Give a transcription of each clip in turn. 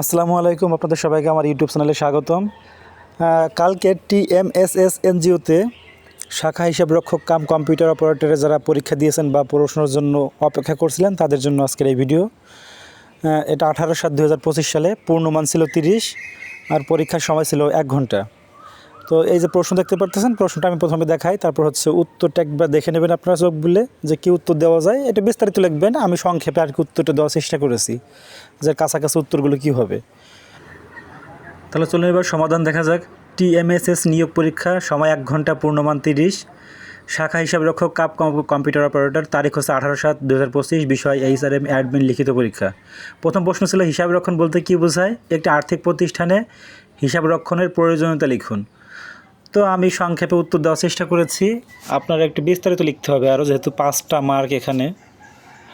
আসসালামু আলাইকুম, আপনাদের সবাইকে আমার ইউটিউব চ্যানেলে স্বাগতম। কালকে টি এম এস এস এনজিওতে শাখা হিসাব রক্ষক কাম কম্পিউটার অপারেটরে যারা পরীক্ষা দিয়েছেন বা পড়াশোনার জন্য অপেক্ষা করছিলেন, তাদের জন্য আজকের এই ভিডিও। এটা আঠারো সাত দু সালে, পূর্ণমান ছিল তিরিশ, আর পরীক্ষার সময় ছিল এক ঘণ্টা। তো এই যে প্রশ্ন দেখতে পারতেছেন, প্রশ্নটা আমি প্রথমে দেখাই, তারপর হচ্ছে উত্তরটা একবার দেখে নেবেন আপনারা চোখ বলে, যে কি উত্তর দেওয়া যায়। এটা বিস্তারিত লিখবেন, আমি সংক্ষেপে আর কি উত্তরটা দেওয়ার চেষ্টা করেছি, যে কাছাকাছি উত্তরগুলো কি হবে। তাহলে চলুন এবার সমাধান দেখা যাক। টিএমএসএস নিয়োগ পরীক্ষা, সময় এক ঘণ্টা, পূর্ণমান তিরিশ। শাখা হিসাব রক্ষক, কাপ কম- কম্পিউটার অপারেটর, তারিখ হচ্ছে আঠারো সাত দু হাজার পঁচিশ, বিষয় এইচ আর এম অ্যাডমিন লিখিত পরীক্ষা। প্রথম প্রশ্ন ছিল হিসাব রক্ষণ বলতে কী বোঝায়? একটি আর্থিক প্রতিষ্ঠানে হিসাব রক্ষণের প্রয়োজনীয়তা লিখুন। তো আমি সংক্ষেপে উত্তর দেওয়ার চেষ্টা করেছি। আপনারা একটু বিস্তারিত লিখতে হবে আরও যেহেতু পাঁচটা মার্ক এখানে।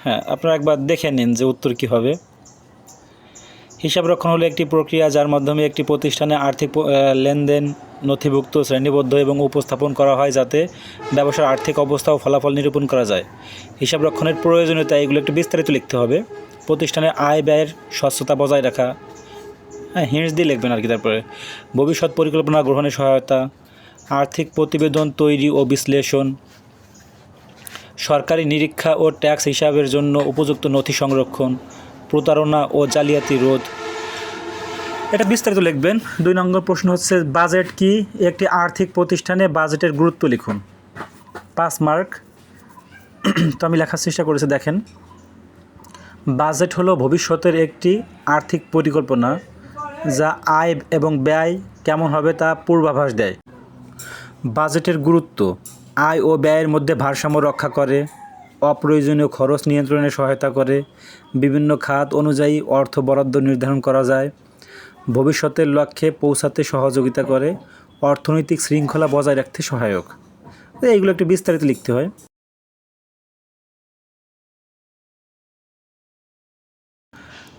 হ্যাঁ আপনারা একবার দেখে নিন যে উত্তর কী হবে। হিসাব রক্ষণ হলো একটি প্রক্রিয়া যার মাধ্যমে একটি প্রতিষ্ঠানে আর্থিক লেনদেন নথিভুক্ত, শ্রেণীবদ্ধ এবং উপস্থাপন করা হয় যাতে ব্যবসার আর্থিক অবস্থা ও ফলাফল নিরূপণ করা যায়। হিসাব রক্ষণের প্রয়োজনীয়তা, এগুলো একটু বিস্তারিত লিখতে হবে। প্রতিষ্ঠানের আয় ব্যয়ের স্বচ্ছতা বজায় রাখা। হ্যাঁ হিন্টস দিয়ে লিখবেন আর কি তারপরে। ভবিষ্যৎ পরিকল্পনা গ্রহণে সহায়তা। আর্থিক প্রতিবেদন তৈরি ও বিশ্লেষণ। সরকারি নিরীক্ষা ও ট্যাক্স হিসাবের জন্য উপযুক্ত নথি সংরক্ষণ, প্রতারণা ও জালিয়াতি রোধ। এটা বিস্তারিত লিখবেন। দুই নম্বর প্রশ্ন হচ্ছে, বাজেট কি? একটি আর্থিক প্রতিষ্ঠানে বাজেটের গুরুত্ব লিখুন। পাঁচ মার্ক। তো আমি লেখার চেষ্টা করেছি, দেখেন। বাজেট হলো ভবিষ্যতের একটি আর্থিক পরিকল্পনা যা আয় এবং ব্যয় কেমন হবে তা পূর্বাভাস দেয়। বাজেটের গুরুত্ব, আয় ও ব্যয়ের মধ্যে ভারসাম্য রক্ষা করে, অপ্রয়োজনীয় খরচ নিয়ন্ত্রণে সহায়তা করে, বিভিন্ন খাত অনুযায়ী অর্থ বরাদ্দ নির্ধারণ করা যায়, ভবিষ্যতের লক্ষ্যে পৌঁছাতে সহযোগিতা করে, অর্থনৈতিক শৃঙ্খলা বজায় রাখতে সহায়ক। এইগুলো একটু বিস্তারিত লিখতে হয়।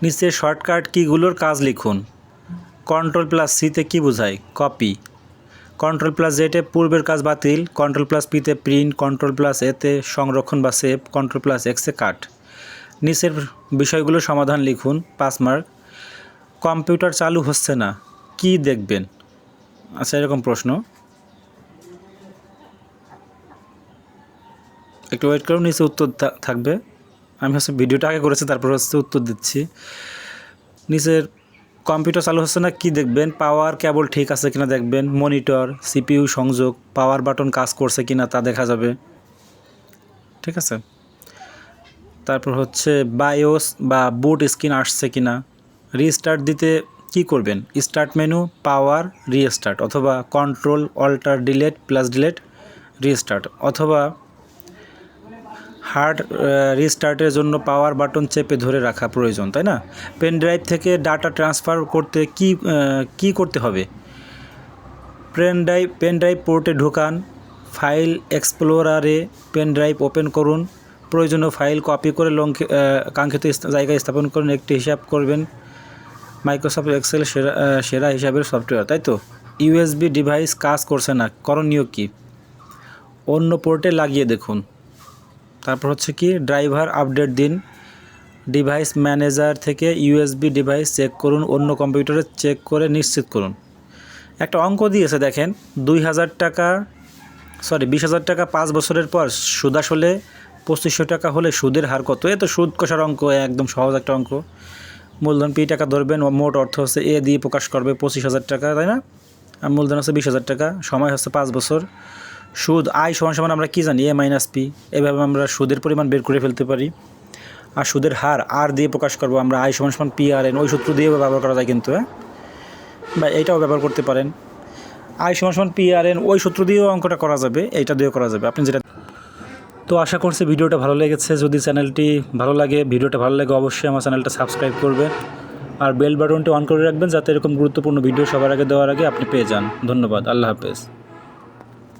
নিচে শর্টকাট কিগুলোর কাজ লিখুন। কন্ট্রোল প্লাস সিতে কী বোঝায়? কপি। কন্ট্রোল প্লাস জেটে পূর্বের কাজ বাতিল কন্ট্রোল প্লাস পিতে প্রিন্ট কন্ট্রোল প্লাস এতে সংরক্ষণ বা সেভ কন্ট্রোল প্লাস এক্সে কাট নিচের বিষয়গুলো সমাধান লিখুন, পাঁচ মার্ক কম্পিউটার চালু হচ্ছে না, কি দেখবেন? আচ্ছা এরকম প্রশ্ন। একটু ওয়েট করুন, নিচে উত্তর থাকবে। আমি হচ্ছে ভিডিওটা আগে করেছি, তারপর হচ্ছে উত্তর দিচ্ছি। নিচের কম্পিউটার চালু হচ্ছে না, কি দেখবেন? পাওয়ার কেবল ঠিক আছে কিনা দেখবেন? মনিটর সিপিইউ সংযোগ পাওয়ার বাটন কাজ করছে কিনা তা দেখা যাবে। ঠিক আছে? তারপর হচ্ছে বায়োস বা বুট স্ক্রিন আসছে কিনা? রিস্টার্ট দিতে কি করবেন? স্টার্ট মেনু পাওয়ার রিস্টার্ট অথবা control alter delete plus delete restart অথবা হার্ড রিস্টার্টের জন্য পাওয়ার বাটন চেপে ধরে রাখা প্রয়োজন তাই না? পেন ড্রাইভ থেকে ডাটা ট্রান্সফার করতে কি কি করতে হবে? পেন ড্রাইভ পেন ড্রাইভ পোর্টে ঢোকান ফাইল এক্সপ্লোরারে পেন ড্রাইভ ওপেন করুন প্রয়োজনীয় ফাইল কপি করে আহ, কাঙ্ক্ষিত জায়গায় স্থাপন করুন একটি হিসাব করবেন মাইক্রোসফট এক্সেল সেরা সেরা হিসাবের সফটওয়্যার তাই তো? ইউএসবি ডিভাইস কাজ করছে না করণীয় কি? অন্য পোর্টে লাগিয়ে দেখুন। তারপর হচ্ছে কি, ড্রাইভার আপডেট দিন। ডিভাইস ম্যানেজার থেকে ইউএসবি ডিভাইস চেক করুন, অন্য কম্পিউটারে চেক করে নিশ্চিত করুন। একটা অঙ্ক দিয়েছে দেখেন, দুই হাজার টাকা, সরি, বিশ হাজার টাকা পাঁচ বছরের পর সুদ আসলে পঁচিশশো টাকা হলে সুদের হার কত? এ তো সুদ কষার অঙ্ক একদম সহজ একটা অঙ্ক। মূলধন পি টাকা ধরবেন মোট অর্থ হচ্ছে এ দিয়ে প্রকাশ করবে পঁচিশ হাজার টাকা, তাই না? আর মূলধন হচ্ছে বিশ হাজার টাকা, সময় হচ্ছে পাঁচ বছর। সুদ, আয় সমান সমান আমরা কী জানি? এ মাইনাস পি এভাবে আমরা সুদের পরিমাণ বের করে ফেলতে পারি। আর সুদের হার আর দিয়ে প্রকাশ করব আমরা, আয় সমান সমান পি আর এন ওই সূত্র দিয়েও ব্যবহার করা যায় কিন্তু হ্যাঁ? বা এইটাও ব্যবহার করতে পারেন। আয় সমান সমান পি আর এন ওই সূত্র দিয়েও অঙ্কটা করা যাবে, এইটা দিয়েও করা যাবে। আপনি যেটা তো আশা করছি ভিডিওটা ভালো লেগেছে। যদি চ্যানেলটি ভালো লাগে, ভিডিওটা ভালো লাগে, অবশ্যই আমার চ্যানেলটা সাবস্ক্রাইব করবে আর বেল বাটনটি অন করে রাখবেন, যাতে এরকম গুরুত্বপূর্ণ ভিডিও সবার আগে দেওয়ার আগে আপনি পেয়ে যান। ধন্যবাদ, আল্লাহ হাফেজ।